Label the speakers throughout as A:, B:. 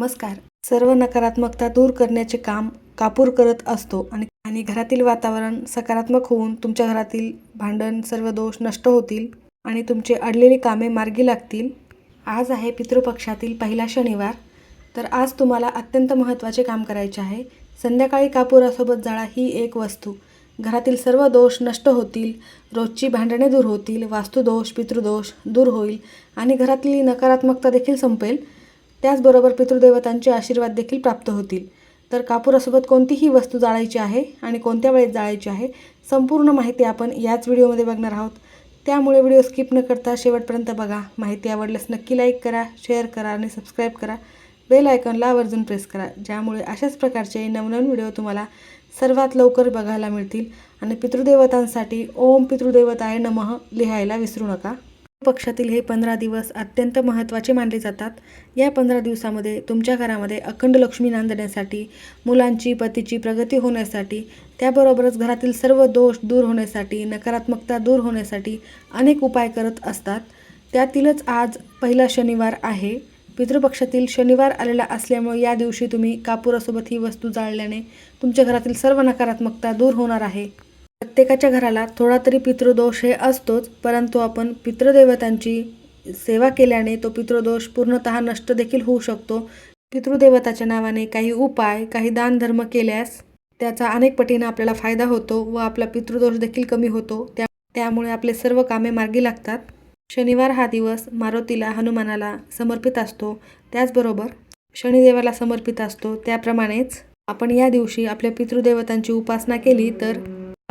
A: नमस्कार. सर्व नकारात्मकता दूर करण्याचे काम कापूर करत असतो आणि आणि घरातील वातावरण सकारात्मक होऊन तुमच्या घरातील भांडण सर्व दोष नष्ट होतील आणि तुमचे अडलेली कामे मार्गी लागतील. आज आहे पितृपक्षातील पहिला शनिवार. तर आज तुम्हाला अत्यंत महत्त्वाचे काम करायचे आहे. संध्याकाळी कापुरासोबत जाळा ही एक वस्तू. घरातील सर्व दोष नष्ट होतील रोजची भांडणे दूर होतील वास्तुदोष पितृदोष दूर होईल आणि घरातली नकारात्मकता देखील संपेल. त्याचबरोबर पितृदेवतांचे आशीर्वाद देखील प्राप्त होतील. तर कापुरासोबत कोणतीही वस्तू जाळायची आहे आणि कोणत्या वेळेत जाळायची आहे संपूर्ण माहिती आपण याच व्हिडिओमध्ये बघणार आहोत. त्यामुळे व्हिडिओ स्किप न करता शेवटपर्यंत बघा. माहिती आवडल्यास नक्की लाईक करा शेअर करा आणि सबस्क्राईब करा. बेल आयकॉनला आवर्जून प्रेस करा ज्यामुळे अशाच प्रकारचे नवनवीन व्हिडिओ तुम्हाला सर्वात लवकर बघायला मिळतील. आणि पितृदेवतांसाठी ओम पितृदेवताय नमः लिहायला विसरू नका. पक्षातील हे पंधरा दिवस अत्यंत महत्त्वाचे मानले जातात. या पंधरा दिवसामध्ये तुमच्या घरामध्ये अखंड लक्ष्मी नांदण्यासाठी मुलांची पतीची प्रगती होण्यासाठी त्याबरोबरच घरातील सर्व दोष दूर होण्यासाठी नकारात्मकता दूर होण्यासाठी अनेक उपाय करत असतात. त्यातीलच आज पहिला शनिवार आहे. पितृपक्षातील शनिवार आलेला असल्यामुळे या दिवशी तुम्ही कापुरासोबत ही वस्तू जाळल्याने तुमच्या घरातील सर्व नकारात्मकता दूर होणार आहे. प्रत्येकाच्या घराला थोडा तरी पितृदोष हे असतोच परंतु आपण पितृदेवतांची सेवा केल्याने तो पितृदोष पूर्णतः नष्ट देखील होऊ शकतो. पितृदेवताच्या नावाने काही उपाय काही दानधर्म केल्यास त्याचा अनेक पटीने आपल्याला फायदा होतो व आपला पितृदोष देखील कमी होतो. त्या त्यामुळे आपले सर्व कामे मार्गी लागतात. शनिवार हा दिवस मारुतीला हनुमानाला समर्पित असतो. त्याचबरोबर शनिदेवाला समर्पित असतो. त्याप्रमाणेच आपण या दिवशी आपल्या पितृदेवतांची उपासना केली तर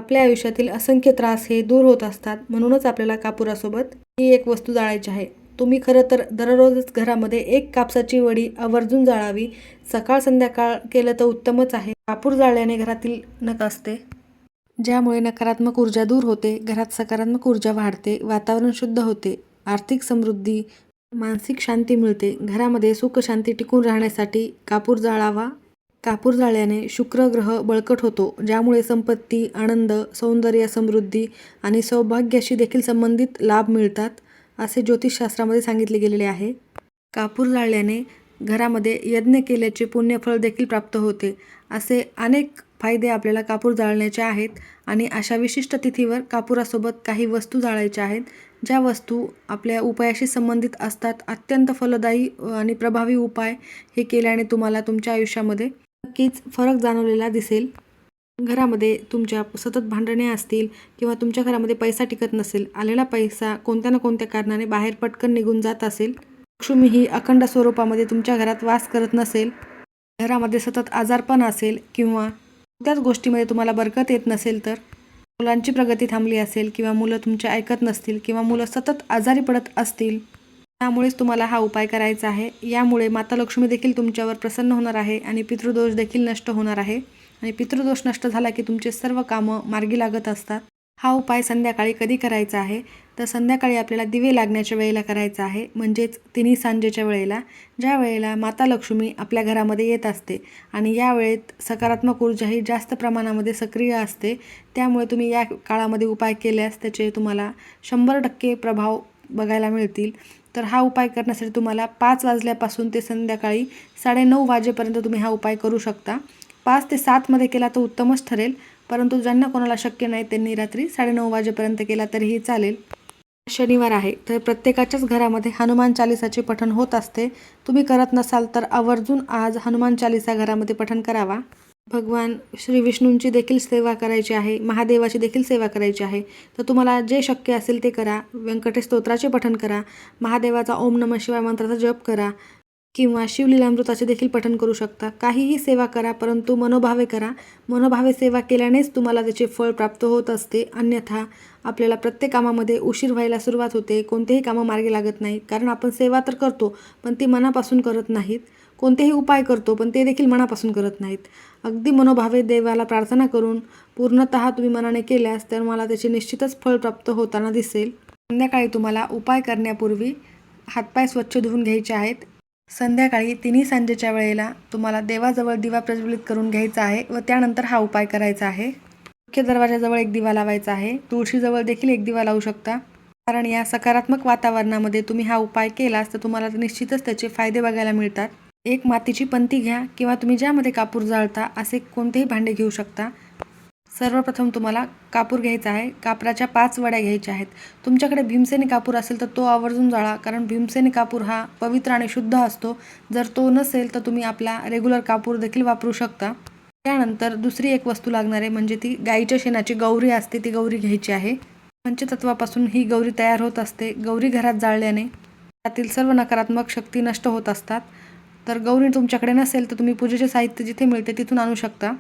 A: आपल्या आयुष्यातील असंख्य त्रास हे दूर होत असतात म्हणूनच आपल्याला कापुरासोबत ही एक वस्तू जाळायची आहे. तुम्ही खरं तर दररोजच घरामध्ये एक कापसाची वडी आवर्जून जाळावी सकाळ संध्याकाळ केलं तर उत्तमच आहे. कापूर जाळल्याने घरातील नक असते ज्यामुळे नकारात्मक ऊर्जा दूर होते घरात सकारात्मक ऊर्जा वाढते वातावरण शुद्ध होते आर्थिक समृद्धी मानसिक शांती मिळते. घरामध्ये सुखशांती टिकून राहण्यासाठी कापूर जाळावा कापूर जाळल्याने शुक्र ग्रह बळकट होतो ज्यामुळे संपत्ती आनंद सौंदर्य समृद्धी आणि सौभाग्याशी देखील संबंधित लाभ मिळतात असे ज्योतिषशास्त्रामध्ये सांगितले गेलेले आहे. कापूर जाळल्याने घरामध्ये यज्ञ केल्याचे पुण्यफळ देखील प्राप्त होते असे अनेक फायदे आपल्याला कापूर जाळण्याचे आहेत आणि अशा विशिष्ट तिथीवर कापुरासोबत काही वस्तू जाळायच्या आहेत ज्या वस्तू आपल्या उपायाशी संबंधित असतात. अत्यंत फलदायी आणि प्रभावी उपाय हे केल्याने तुम्हाला तुमच्या आयुष्यामध्ये नक्कीच फरक जाणवलेला दिसेल. घरामध्ये तुमच्या सतत भांडणे असतील किंवा तुमच्या घरामध्ये पैसा टिकत नसेल आलेला पैसा कोणत्या ना कोणत्या कारणाने बाहेर पटकन निघून जात असेल लक्ष्मी ही अखंड स्वरूपामध्ये तुमच्या घरात वास करत नसेल घरामध्ये सतत आजारपण असेल किंवा कोणत्याच गोष्टीमध्ये तुम्हाला बरकत येत नसेल तर मुलांची प्रगती थांबली असेल किंवा मुलं तुमचे ऐकत नसतील किंवा मुलं सतत आजारी पडत असतील त्यामुळेच तुम्हाला हा उपाय करायचा आहे. यामुळे माता लक्ष्मी देखील तुमच्यावर प्रसन्न होणार आहे आणि पितृदोष देखील नष्ट होणार आहे. आणि पितृदोष नष्ट झाला की तुमचे सर्व कामं मार्गी लागत असतात. हा उपाय संध्याकाळी कधी करायचा आहे? तर संध्याकाळी आपल्याला दिवे लागण्याच्या वेळेला करायचा आहे. म्हणजेच तिन्ही सांजेच्या वेळेला ज्या वेळेला माता लक्ष्मी आपल्या घरामध्ये येत असते आणि या वेळेत सकारात्मक ऊर्जा ही जास्त प्रमाणामध्ये सक्रिय असते त्यामुळे तुम्ही या काळामध्ये उपाय केल्यास त्याचे तुम्हाला शंभर टक्के प्रभाव बघायला मिळतील. तर हा उपाय करण्यासाठी तुम्हाला पाच वाजल्यापासून ते संध्याकाळी साडेनऊ वाजेपर्यंत तुम्ही हा उपाय करू शकता. पाच ते सातमध्ये केला तर उत्तमच ठरेल परंतु ज्यांना कोणाला शक्य नाही त्यांनी रात्री साडेनऊ वाजेपर्यंत केला तरीही चालेल. शनिवार आहे तर प्रत्येकाच्याच घरामध्ये हनुमान चालिसाचे पठण होत असते. तुम्ही करत नसाल तर आवर्जून आज हनुमान चालिसा घरामध्ये पठण करावा. भगवान श्री विष्णूंची देखील सेवा करायची आहे महादेवाची देखील सेवा करायची आहे तर तुम्हाला जे शक्य असेल ते करा व्यंकटेश स्तोत्राचे पठण करा महादेवाचा ओम नम शिवाय मंत्राचा जप करा किंवा शिवलीलामृताचे देखील पठण करू शकता. काहीही सेवा करा परंतु मनोभावे करा. मनोभावे सेवा केल्यानेच तुम्हाला त्याचे फळ प्राप्त होत असते. अन्यथा आपल्याला प्रत्येक कामामध्ये उशीर व्हायला सुरुवात होते. कोणतेही कामं मार्गी लागत नाही कारण आपण सेवा तर करतो पण ती मनापासून करत नाहीत. कोणतेही उपाय करतो पण ते देखील मनापासून करत नाहीत. अगदी मनोभावे देवाला प्रार्थना करून पूर्णतः तुम्ही मनाने केल्यास तर मला त्याचे निश्चितच फळ प्राप्त होताना दिसेल. संध्याकाळी तुम्हाला उपाय करण्यापूर्वी हातपाय स्वच्छ धुवून घ्यायचे आहेत. संध्याकाळी तिन्ही सांजेच्या वेळेला तुम्हाला देवाजवळ दिवा प्रज्वलित करून घ्यायचा आहे व त्यानंतर हा उपाय करायचा आहे. मुख्य दरवाजाजवळ एक दिवा लावायचा आहे. तुळशीजवळ देखील एक दिवा लावू शकता. कारण या सकारात्मक वातावरणामध्ये तुम्ही हा उपाय केलास तर तुम्हाला निश्चितच त्याचे फायदे बघायला मिळतात. एक मातीची पंती घ्या किंवा तुम्ही ज्यामध्ये कापूर जाळता असे कोणतेही भांडे घेऊ शकता. सर्वप्रथम तुम्हाला कापूर घ्यायचा आहे. कापराच्या पाच वड्या घ्यायच्या आहेत. तुमच्याकडे भीमसेनी कापूर असेल तर तो आवर्जून जाळा कारण भीमसेनी कापूर हा पवित्र आणि शुद्ध असतो. जर तो नसेल तर तुम्ही आपला रेग्युलर कापूर देखील वापरू शकता. त्यानंतर दुसरी एक वस्तू लागणार आहे म्हणजे ती गाईच्या शेणाची गौरी असते ती गौरी घ्यायची आहे. पंचतत्वापासून ही गौरी तयार होत असते. गौरी घरात जाळल्याने त्यातील सर्व नकारात्मक शक्ती नष्ट होत असतात. तर गौरी तुमच्याकडे नसेल तर तुम्ही पूजेचे साहित्य जिथे मिळते तिथून आणू शकता.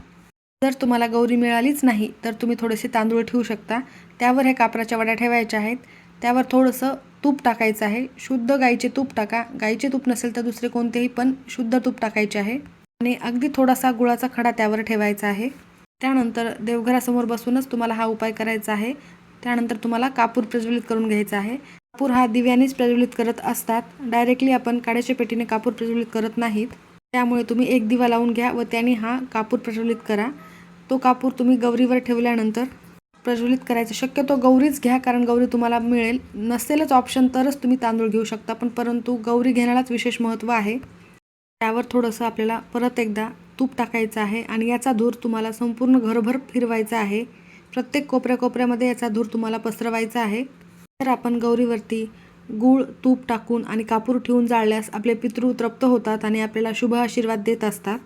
A: जर तुम्हाला गौरी मिळालीच नाही तर तुम्ही थोडेसे तांदूळ ठेवू शकता. त्यावर ह्या कापराच्या वड्या ठेवायच्या आहेत. त्यावर थोडंसं तूप टाकायचं आहे. शुद्ध गाईचे तूप टाका. गाईचे तूप नसेल तर दुसरे कोणतेही पण शुद्ध तूप टाकायचे आहे. आणि अगदी थोडासा गुळाचा खडा त्यावर ठेवायचा आहे. त्यानंतर देवघरासमोर बसूनच तुम्हाला हा उपाय करायचा आहे. त्यानंतर तुम्हाला कापूर प्रज्वलित करून घ्यायचा आहे. कापूर हा दिव्यानेच प्रज्वलित करत असतात. डायरेक्टली आपण काड्याच्या पेटीने कापूर प्रज्वलित करत नाहीत. त्यामुळे तुम्ही एक दिवा लावून घ्या व त्याने हा कापूर प्रज्वलित करा. तो कापूर तुम्ही गौरीवर ठेवल्यानंतर प्रज्वलित करायचं. शक्यतो गौरीच घ्या कारण गौरी तुम्हाला मिळेल. नसेलच ऑप्शन तरच तुम्ही तांदूळ घेऊ शकता. पण परंतु गौरी घेण्यालाच विशेष महत्त्व आहे. त्यावर थोडंसं आपल्याला परत एकदा तूप टाकायचं आहे आणि याचा धूर तुम्हाला संपूर्ण घरभर फिरवायचा आहे. प्रत्येक कोपऱ्या कोपऱ्यामध्ये याचा धूर तुम्हाला पसरवायचा आहे. तर आपण गौरीवरती गूळ तूप टाकून आणि कापूर ठेवून जाळल्यास आपले पितृ तृप्त होतात आणि आपल्याला शुभ आशीर्वाद देत असतात.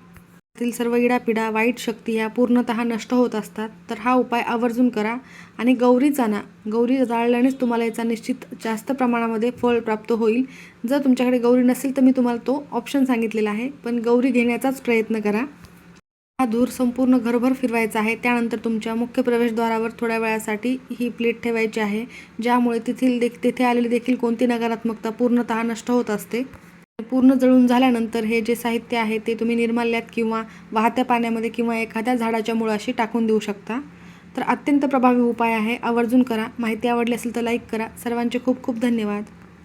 A: त्यातील सर्व इडापिडा वाईट शक्ती ह्या पूर्णतः नष्ट होत असतात. तर हा उपाय आवर्जून करा आणि गौरीचा ना गौरी जाळल्यानेच तुम्हाला याचा निश्चित जास्त प्रमाणामध्ये फळ प्राप्त होईल. जर तुमच्याकडे गौरी नसेल तर मी तुम्हाला तो ऑप्शन सांगितलेला आहे. पण गौरी घेण्याचाच प्रयत्न करा. हा धूर संपूर्ण घरभर फिरवायचा आहे. त्यानंतर तुमच्या मुख्य प्रवेशद्वारावर थोड्या वेळासाठी ही प्लेट ठेवायची आहे ज्यामुळे तेथील देख तेथे आलेली देखील कोणती नकारात्मकता पूर्णतः नष्ट होत असते. पूर्ण जळून झाल्यानंतर हे जे साहित्य आहे ते तुम्ही निर्माल्यात किंवा वाहत्या पाण्यामध्ये किंवा एखाद्या झाडाच्या मुळाशी टाकून देऊ शकता. तर अत्यंत प्रभावी उपाय आहे. आवर्जून करा. माहिती आवडली असेल तर लाईक करा. सर्वांचे खूप खूप धन्यवाद.